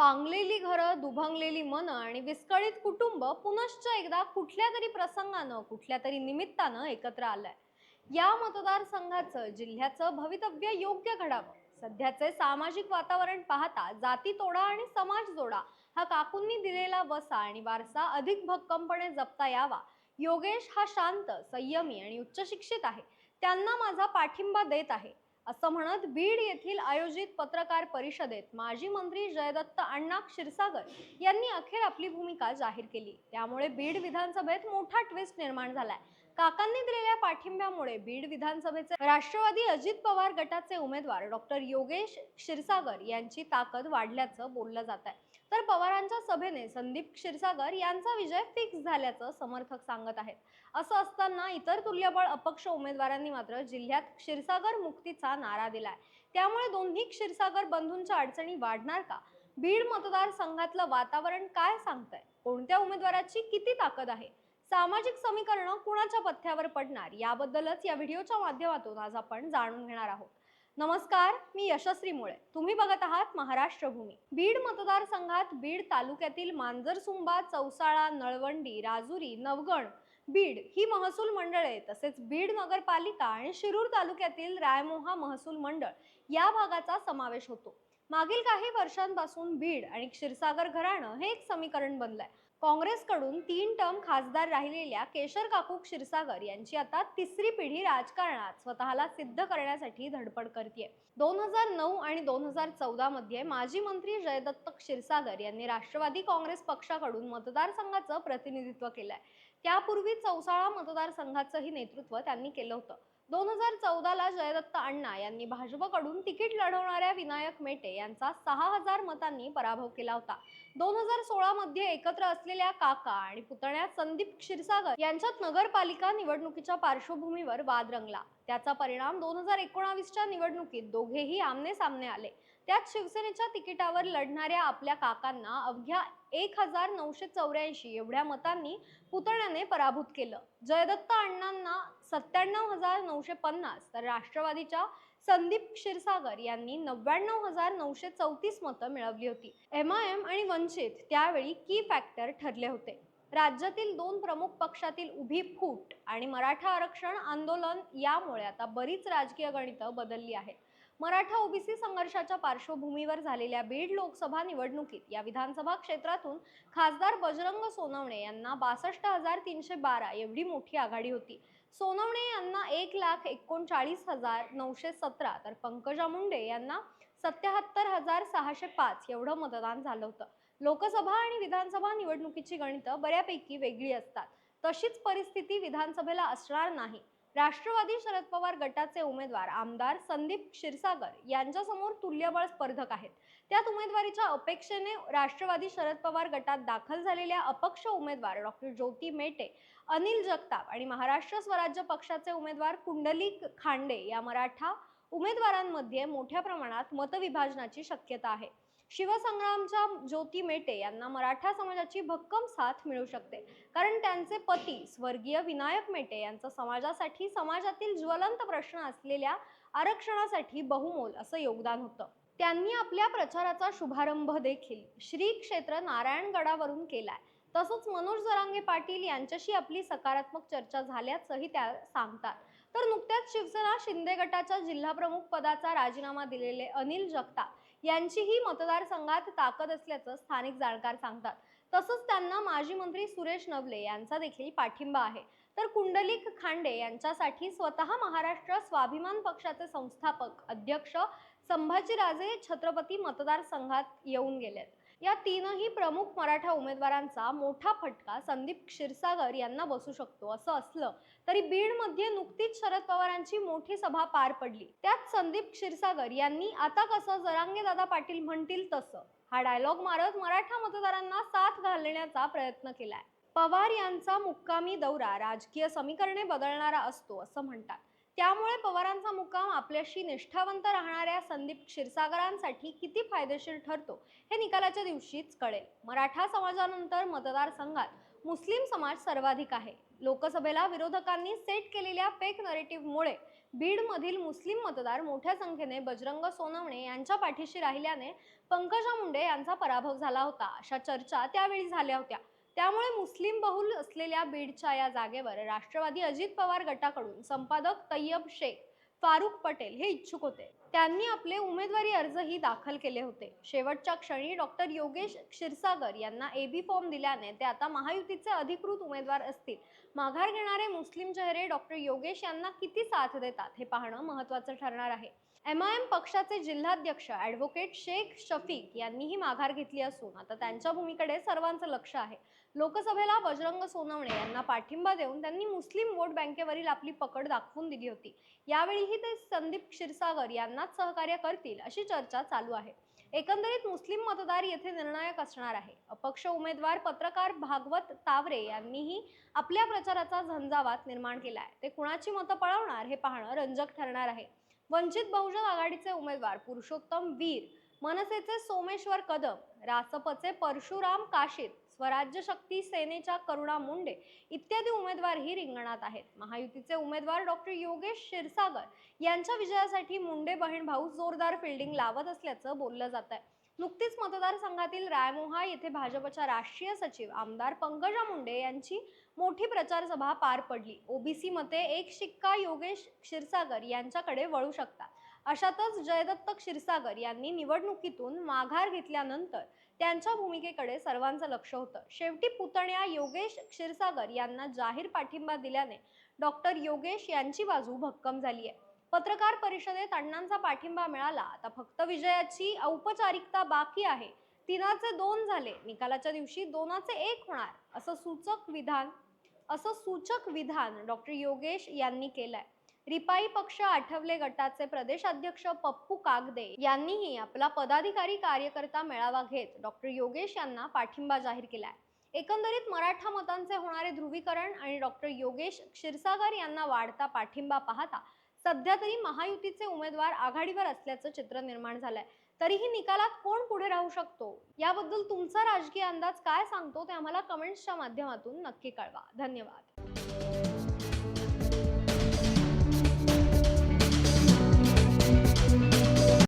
पांगलेली घरं दुभंगलेली मनं आणि विस्कळीत कुटुंब पुनश्च एकदा कुठल्या तरी प्रसंगानं कुठल्या तरी निमित्तानं एकत्र आलंय. या मतदारसंघाचं जिल्ह्याचं भवितव्य योग्य घडावं. सध्याचे सामाजिक वातावरण पाहता जाती तोडा आणि समाज जोडा हा काकूंनी दिलेला वसा आणि वारसा अधिक भक्कमपणे जपता यावा. योगेश हा शांत संयमी आणि उच्च शिक्षित आहे. त्यांना माझा पाठिंबा देत आहे. असं म्हणत बीड येथील आयोजित पत्रकार परिषदेत माजी मंत्री जयदत्त अण्णा क्षीरसागर यांनी अखेर आपली भूमिका जाहीर केली. त्यामुळे बीड विधानसभेत मोठा ट्विस्ट निर्माण झालाय. काकांनी दिलेल्या पाठिंब्यामुळे बीड विधानसभेचे राष्ट्रवादी अजित पवार गटाचे उमेदवार डॉक्टर योगेश क्षीरसागर यांची ताकद वाढल्याचं बोललं जात आहे. तर पवारांच्या सभेने संदीप क्षीरसागर यांचा विजय फिक्स झाल्याचं समर्थक सांगत आहेत. असं असताना इतर तुल्यबळ अपक्ष उमेदवारांनी मात्र जिल्ह्यात क्षीरसागर मुक्तीचा नारा दिलाय. त्यामुळे दोन्ही क्षीरसागर बंधूंच्या अडचणी वाढणार का? बीड मतदारसंघातलं वातावरण काय सांगतंय? कोणत्या उमेदवाराची किती ताकद आहे? सामाजिक समीकरणं कुणाच्या पथ्यावर पडणार? याबद्दलच या व्हिडिओच्या माध्यमातून आज आपण जाणून घेणार आहोत. नमस्कार मी यशस्वी मुळे. तुम्ही बघत आहात महाराष्ट्र भूमी बीड मतदारसंघात बीड तालुक्यातील मांजरसुंबा चौसाळा नळवंडी राजुरी नवगण बीड ही महसूल मंडळे तसेच बीड नगरपालिका आणि शिरूर तालुक्यातील रायमोहा महसूल मंडळ या भागाचा समावेश होतो. मागील काही वर्षांपासून बीड आणि क्षीरसागर घराणं हे एक समीकरण बनलंय. काँग्रेसकडून तीन टर्म खासदार राहिलेल्या केशर काकू क्षीरसागर यांची आता तिसरी पिढी राजकारणात स्वतःला सिद्ध करण्यासाठी धडपड करते दोन हजार नऊ आणि दोन हजार चौदा मध्ये माजी मंत्री जयदत्त क्षीरसागर यांनी राष्ट्रवादी काँग्रेस पक्षाकडून मतदारसंघाचं प्रतिनिधित्व केलंय. त्यापूर्वी चौसाळा मतदारसंघाचंही नेतृत्व त्यांनी केलं होतं. दोन हजार चौदाला जयदत्त अण्णा यांनी भाजपकडून तिकीट लढवणाऱ्या विनायक मेटे यांचा सहा हजार मतांनी पराभव केला होता. दोन हजार सोळा मध्ये एकत्र असलेल्या काका आणि पुतण्या संदीप क्षीरसागर यांच्यात नगरपालिका निवडणुकीच्या पार्श्वभूमीवर वाद रंगला. त्याचा परिणाम दोन हजार एकोणावीसच्या निवडणुकीत दोघेही आमने सामने आले. त्यात शिवसेनेच्या तिकिटावर लढणाऱ्या आपल्या काकांना अवघ्या एक हजार नऊशे चौऱ्याऐंशी एवढ्या मतांनी पुतण्याने पराभूत केलं. जयदत्त अण्णांना सत्त्याण्णव हजार नऊशे पन्नास तर राष्ट्रवादीच्या संदीप क्षीरसागर यांनी नव्याण्णव हजार नऊशे चौतीस मतं मिळवली होती. एम आय एम आणि वंचित त्यावेळी की फॅक्टर ठरले होते. राज्यातील दोन प्रमुख पक्षातील उभी फूट आणि मराठा आरक्षण आंदोलन यामुळे आता बरीच राजकीय गणितं बदलली आहेत. मराठा ओबीसी संघर्षाच्या पार्श्वभूमीवर झालेल्या बीड लोकसभा निवडणुकीत या विधानसभा क्षेत्रातून खासदार बजरंग सोनवणे यांना बासष्ट हजार तीनशे बारा एवढी मोठी आघाडी होती. सोनवणे यांना एक लाख एकोणचाळीस हजार नऊशे सतरा तर पंकजा मुंडे यांना सत्याहत्तर हजार सहाशे पाच एवढं मतदान झालं होतं. लोकसभा आणि विधानसभा निवडणुकीची गणितं बऱ्यापैकी वेगळी असतात. तशीच परिस्थिती विधानसभेला असणार नाही. राष्ट्रवादी शरद पवार गटाचे उमेदवार आमदार संदीप क्षीरसागर यांच्यासमोर तुल्यबळ स्पर्धक आहेत. त्यात उमेदवारीच्या अपेक्षेने राष्ट्रवादी शरद पवार गटात दाखल झालेल्या अपक्ष उमेदवार डॉक्टर ज्योती मेटे अनिल जगताप आणि महाराष्ट्र स्वराज्य पक्षाचे उमेदवार कुंडलिक खांडे या मराठा उमेदवारांमध्ये मोठ्या प्रमाणात मतविभाजनाची शक्यता आहे. शिवसंग्रामच्या ज्योती मेटे यांना मराठा समाजाची भक्कम साथ मिळू शकते. कारण त्यांचे पती स्वर्गीय विनायक मेटे यांचं समाजासाठी समाजातील ज्वलंत प्रश्न असलेल्या आरक्षणासाठी बहुमोल असं योगदान होतं. त्यांनी आपल्या प्रचाराचा शुभारंभ देखील श्री क्षेत्र नारायणगडावरून केलाय. तसंच मनोज जरांगे पाटील यांच्याशी आपली सकारात्मक चर्चा झाल्याचंही त्या सांगतात. तर नुकत्याच शिवसेना शिंदे गटाच्या जिल्हाप्रमुख पदाचा राजीनामा दिलेले अनिल जगताप यांचीही मतदारसंघात ताकद असल्याचं स्थानिक जाणकार सांगतात. तसंच त्यांना माजी मंत्री सुरेश नवले यांचा देखील पाठिंबा आहे. तर कुंडलिक खांडे यांच्यासाठी स्वतः महाराष्ट्र स्वाभिमान पक्षाचे संस्थापक अध्यक्ष संभाजीराजे छत्रपती मतदारसंघात येऊन गेलेत. या तीनही प्रमुख मराठा उमेदवारांचा मोठा फटका संदीप क्षीरसागर यांना बसू शकतो असं असलं तरी बीडमध्ये नुकतीच शरद पवारांची मोठी सभा पार पडली. त्यात संदीप क्षीरसागर यांनी आता कसं जरांगे दादा पाटील म्हणतील तसं हा डायलॉग मारत मराठा मतदारांना साथ घालण्याचा प्रयत्न केलाय. पवार यांचा मुक्कामी दौरा राजकीय समीकरणे बदलणारा असतो असं म्हणतात. त्यामुळे पवारांचा मुक्काम आपल्याशी निष्ठावंत राहणाऱ्या संदीप क्षीरसागरांसाठी किती फायदेशीर ठरतो हे निकालाच्या दिवशीच कळेल. मराठा समाजानंतर मतदारसंघात मुस्लिम समाज सर्वाधिक आहे. लोकसभेला विरोधकांनी सेट केलेल्या फेक नरेटिव्हमुळे बीडमधील मुस्लिम मतदार मोठ्या संख्येने बजरंग सोनवणे यांच्या पाठीशी राहिल्याने पंकजा मुंडे यांचा पराभव झाला होता. अशा चर्चा त्यावेळी झाल्या होत्या. त्यामुळे मुस्लिम बहुल असलेल्या बीडच्या या जागेवर राष्ट्रवादी अजित पवार गटाकडून संपादक तय्यब शेख फारुख पटेल हे इच्छुक होते. त्यांनी आपले उमेदवारी अर्जही दाखल केले होते. शेवटच्या क्षणी डॉक्टर योगेश क्षीरसागर यांना एबी फॉर्म दिल्याने ते आता महायुतीचे अधिकृत उमेदवार असतील. माघार घेणारे मुस्लिम चेहरे डॉक्टर योगेश यांना किती साथ देतात हे पाहणं महत्वाचं ठरणार आहे. एम आय एम पक्षाचे जिल्हाध्यक्ष ॲडव्होकेट शेख शफीक यांनीही माघार घेतली असून आता त्यांच्या भूमीकडे सर्वांचं लक्ष आहे. लोकसभेला बजरंग सोनवणे यांना पाठिंबा देऊन त्यांनी मुस्लिम वोट बँकेवरील आपली पकड दाखवून दिली होती. यावेळीही ते संदीप क्षीरसागर यांनाच सहकार्य करतील अशी चर्चा चालू आहे. एकंदरीत मुस्लिम मतदार येथे निर्णायक असणार आहे. अपक्ष उमेदवार पत्रकार भागवत तावरे यांनीही आपल्या प्रचाराचा झंझावात निर्माण केला आहे. ते कुणाची मतं पळवणार हे पाहणं रंजक ठरणार आहे. वंचित बहुजन आघाडीचे उमेदवार पुरुषोत्तम वीर मनसेचे सोमेश्वर कदम रासपचे परशुराम काशीत स्वराज्य शक्ती सेनेच्या करुणा मुंडे इत्यादी उमेदवारही रिंगणात आहेत. महायुतीचे उमेदवार डॉक्टर योगेश क्षीरसागर यांच्या विजयासाठी मुंडे बहीण भाऊ जोरदार फिल्डिंग लावत असल्याचं बोललं जात आहे नुकतीच मतदारसंघातील रायमोहा येथे भाजपच्या राष्ट्रीय सचिव आमदार पंकजा मुंडे यांची मोठी प्रचारसभा पार पडली. ओबीसी मते एक शिक्का योगेश क्षीरसागर यांच्याकडे वळू शकतात अशातच जयदत्त क्षीरसागर यांनी निवडणुकीतून माघार घेतल्यानंतर त्यांच्या भूमिकेकडे सर्वांचं लक्ष होतं. शेवटी पुतण्या योगेश क्षीरसागर यांना जाहीर पाठिंबा दिल्याने डॉक्टर योगेश यांची बाजू भक्कम झाली आहे. पत्रकार परिषदेत अण्णांचा पाठिंबा मिळाला. आता फक्त विजयाची औपचारिकता बाकी आहे. तिनाचे दोन झाले. निकालाच्या दिवशी दोनाचे एक होणार असं सूचक विधान असं सूचक विधान डॉक्टर योगेश यांनी केलंय. रिपाई पक्ष आठवले गटाचे प्रदेशाध्यक्ष पप्पू कागदे यांनीही आपला पदाधिकारी कार्यकर्ता मेळावा घेत डॉक्टर योगेश यांना पाठिंबा जाहीर केलाय. एकंदरीत मराठा मतांचे होणारे ध्रुवीकरण आणि डॉक्टर योगेश क्षीरसागर यांना वाढता पाठिंबा पाहता सध्या तरी महायुतीचे उमेदवार आघाडीवर असल्याचं चित्र निर्माण झालंय. तरीही निकालात कोण पुढे राहू शकतो? याबद्दल तुमचा राजकीय अंदाज काय सांगतो ते आम्हाला कमेंट्सच्या माध्यमातून नक्की कळवा. धन्यवाद.